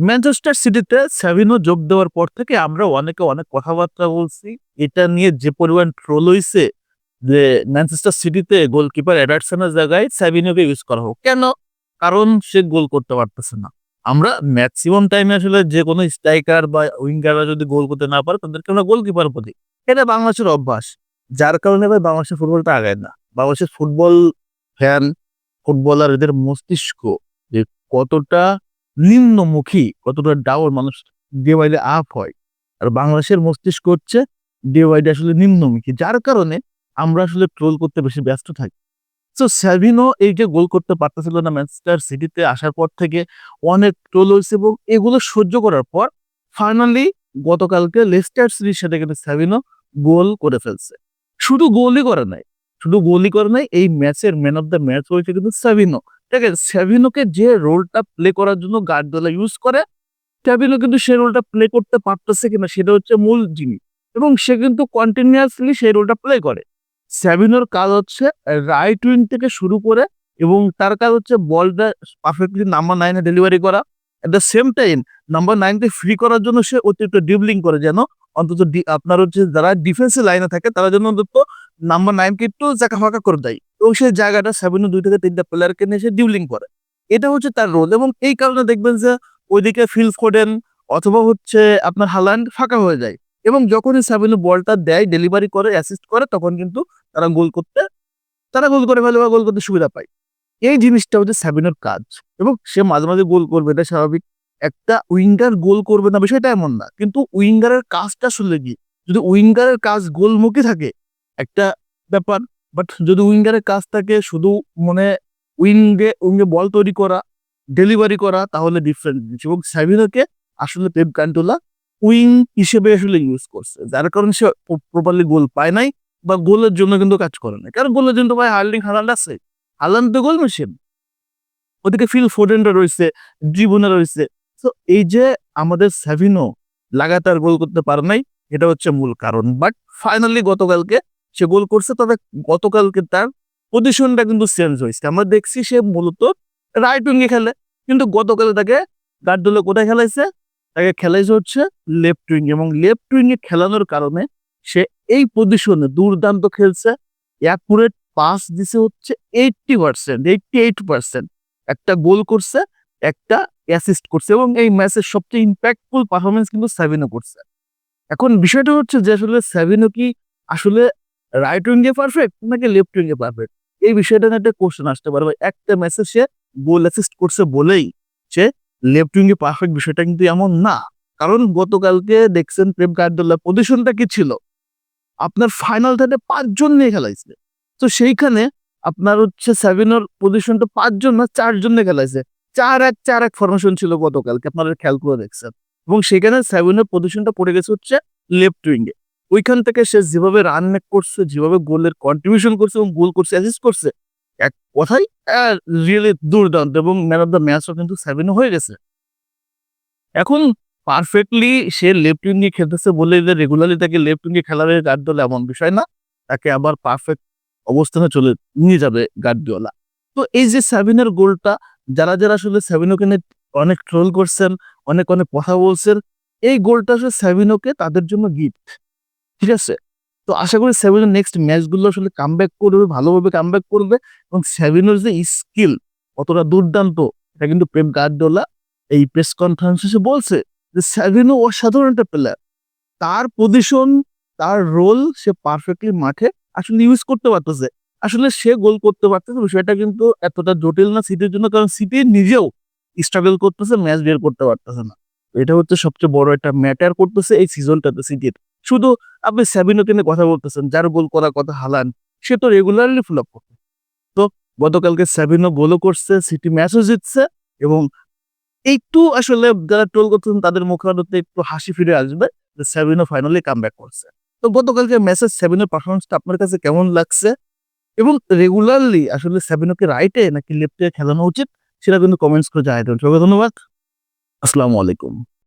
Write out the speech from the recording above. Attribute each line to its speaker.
Speaker 1: Manchester সিটিতে সাবিনো যোগ দেওয়ার পর থেকে আমরা অনেকে অনেক কথাবার্তা বলছি। এটা নিয়ে যে পরিমাণ ট্রোল হয়েছে যে ম্যানচেস্টার সিটিতে গোলকিপার এডারসনের জায়গায় সাবিনোকে ইউজ করা হোক। কেন? কারণ সে গোল করতে পারতেছে না। আমরা ম্যাক্সিমাম টাইমে আসলে যে কোনো স্ট্রাইকার বা উইঙ্গাররা যদি গোল করতে না পারে, তাদেরকে আমরা গোলকিপার বলি। এটা বাংলাদেশের অভ্যাস। যার কারণে ভাই বাংলাদেশের ফুটবলটা আগায় না। বাংলাদেশের ফুটবল ফ্যান ফুটবলার এদের মস্তিষ্ক যে কতটা নিম্নমুখী, কতটা ডাউন মানুষ ডে বাই ডে আপ হয়। আর বাংলাদেশের মস্তিষ্ক হচ্ছে ডে বাই ডে আসলে নিম্নমুখী, যার কারণে আমরা আসলে ট্রোল করতে বেশি ব্যস্ত থাকি। তো স্যাভিনো এই যে গোল করতে পারতেছিল না ম্যানচেস্টার সিটিতে আসার পর থেকে অনেক ট্রোল হয়েছে এবং এগুলো সহ্য করার পর ফাইনালি গতকালকে লেস্টার সিটির সাথে কিন্তু স্যাভিনো গোল করে ফেলছে। শুধু গোলই করে নাই, শুধু গোলই করে নাই, এই ম্যাচের ম্যান অফ দ্য ম্যাচ হয়েছে কিন্তু স্যাভিনো আছে স্যাভিনোকে যে রোলটা প্লে করার জন্য গার্ডওয়ালা ইউজ করে স্যাভিনো কিন্তু সেই রোলটা প্লে করতে পারতেছে কিনা সেটা হচ্ছে মূল জিনিস। এবং সে কিন্তু কন্টিনিউয়াসলি সেই রোলটা প্লে করে। স্যাভিনোর কাজ হচ্ছে রাইট উইং থেকে শুরু করে এবং তার কাজ হচ্ছে বলটা পারফেক্টলি নাম্বার নাইনে ডেলিভারি করা। At the same time number নাইনকে free করার জন্য সে অতিরিক্ত ডিবলিং করে যেন অন্তত আপনার হচ্ছে যারা ডিফেন্সের লাইনে থাকে, তারা যেন অন্তত নাম্বার নাইনকে একটু জাকা ফাঁকা করে দেয়। এবং সেই জায়গাটা সেভেন দুই থেকে তিনটা প্লেয়ারকে নিয়ে সে ডিউলিং করে। এটা হচ্ছে তার রোল এবং এই কারণে দেখবেন যে ওইদিকে ফিল ফোডেন অথবা হচ্ছে আপনার হালান্ড ফাঁকা হয়ে যায়। এবং যখনই সেভেন বলটা দেয় ডেলিভারি করে অ্যাসিস্ট করে, তখন কিন্তু তারা গোল করতে, তারা গোল করে ফেলে বা গোল করতে সুবিধা পায়। এই জিনিসটা হচ্ছে সেভেনের কাজ। এবং সে মাঝে মাঝে গোল করবে, এটা স্বাভাবিক। একটা উইঙ্গার গোল করবে না, বিষয়টা এমন না। কিন্তু উইঙ্গারের কাজটা আসলে কি? যদি উইঙ্গারের কাজ গোলমুখী থাকে, একটা ব্যাপার বাট যদি উইঙ্গারের কাজ থাকে শুধু মানে উইঙ্গে উইঙ্গে বল তৈরি করা, ডেলিভারি করা, তাহলে ডিফারেন্ট জিনিস। এবং সাবিনোকে আসলে পেপ কান্টোলা উইং হিসেবে আসলে ইউজ করছে। যার কারণে সে প্রপারলি গোল পায় নাই বা গোলের জন্য কিন্তু কাজ করে না কারণ গোলের জন্য ভাই হার্লিং হালান্ড আছে। হালান্ড তো গোল মেশিন। ওদিকে ফিল ফোডেনরা রয়েছে জীবনে রয়েছে তো এই যে আমাদের সাভিনো লাগাতার গোল করতে পারে নাই, এটা হচ্ছে মূল কারণ। বাট ফাইনালি গতকালকে সে গোল করছে, তবে গতকালকে তার পজিশনটা কিন্তু চেঞ্জ হয়েছে। আমরা দেখছি সে মূলত রাইট উইঙ্গে খেলে, কিন্তু গতকালে তাকে গার্ডোলে কোথায় খেলাইছে? তাকে খেলাইছে হচ্ছে লেফট উইং এবং লেফট উইঙ্গে খেলানোর কারণে সে এই পজিশনে দুর্দান্ত খেলছে। অ্যাকুরেট পাস দিছে হচ্ছে eighty percent eighty eight percent একটা গোল করছে, একটা অ্যাসিস্ট করছে এবং এই ম্যাচের সবচেয়ে ইম্প্যাক্টফুল পারফরমেন্স কিন্তু সেভেনও করছে। এখন বিষয়টা হচ্ছে যে আসলে সেভেনও কি আসলে রাইট উইঙ্গে পারফেক্ট নাকি লেফট উইঙ্গে পারফেক্ট এই বিষয়টা একটা কোশ্চেন আসতে পারে একটা ম্যাচে সে গোল অ্যাসিস্ট করছে বলেই সে লেফট উইঙ্গে পারফেক্ট বিষয়টা কিন্তু এমন না। কারণ গতকালকে দেখছেন প্রেম কার্দুল্লাহ পজিশনটা কি ছিল? আপনার ফাইনাল থার্ডে পাঁচজন নিয়ে খেলাইছে। তো সেইখানে আপনার হচ্ছে সেভেনের পজিশনটা পাঁচজন না চারজন নিয়ে খেলাইছে। চার এক চার এক ফরমেশন ছিল গতকালকে, আপনারা খেয়াল করে দেখছেন। এবং সেখানে সেভেনের পজিশনটা পড়ে গেছে হচ্ছে লেফট উইঙ্গে ওইখান থেকে সে যেভাবে রান মেক করছে, যেভাবে গোলের কন্ট্রিবিউশন করছে এবং গোল করছে অ্যাসিস্ট করছে, এক কথাই রিয়েলি দুর্দান্ত এবং ম্যান অফ দ্য ম্যাচও কিন্তু সেভেনও হয়ে গেছে। এখন পারফেক্টলি সে লেফট উইঙ্গে খেলতেছে বলে যে রেগুলারলি তাকে লেফট উইঙ্গে খেলাবে গার্দিওলা এমন বিষয় না। তাকে আবার পারফেক্ট অবস্থানে চলে নিয়ে যাবে গার্দিওলা। তো এই যে সেভেনের গোলটা যারা যারা আসলে সেভেনোকে নিয়ে অনেক ট্রোল করছেন, অনেক অনেক কথা বলছেন, এই গোলটা আসলে সেভেনোকে তাদের জন্য গিফট ঠিক আছে? তো আশা করি সেভেনের নেক্সট ম্যাচগুলো আসলে কামব্যাক করবে, ভালোভাবে কামব্যাক করবে এবং সেভেনের যে স্কিল কতটা দুর্দান্ত, এটা কিন্তু প্রেম গার্দিওলা এই প্রেস কনফারেন্সে বলছে যে সেভেনও অসাধারণ একটা প্লেয়ার তার পজিশন তার রোল সে পারফেক্টলি মাঠে আসলে ইউজ করতে পারতেছে। আসলে সে গোল করতে পারতেছে বিষয়টা কিন্তু এতটা জটিল না সিটির জন্য, কারণ সিটি নিজেও স্ট্রাগল করতেছে ম্যাচ বের করতে পারতেছে না। এটা হচ্ছে সবচেয়ে বড় একটা ম্যাটার করতেছে এই সিজনটাতে সিটির শুধু আপনি সেভিনোকে নিয়ে কথা বলতেছেন, যার গোল করার কথা হালান, সে তো রেগুলারলি ফ্লপ করতে তো গতকালকে সেভিনো গোলও করছে সিটি ম্যাচও জিতছে এবং একটু আসলে যারা ট্রোল করতেছেন, তাদের মুখে একটু হাসি ফিরে আসবে যে সেভিনো ফাইনালি কাম করছে। তো গতকালকে ম্যাচের সেভেনের পারফরমেন্সটা আপনার কাছে কেমন লাগছে? এবং রেগুলারলি আসলে সেভেনোকে রাইটে নাকি লেফটে খেলানো উচিত, সেটা কিন্তু কমেন্টস করে জানাই দেবেন। সবাই ধন্যবাদ। আসসালামু আলাইকুম।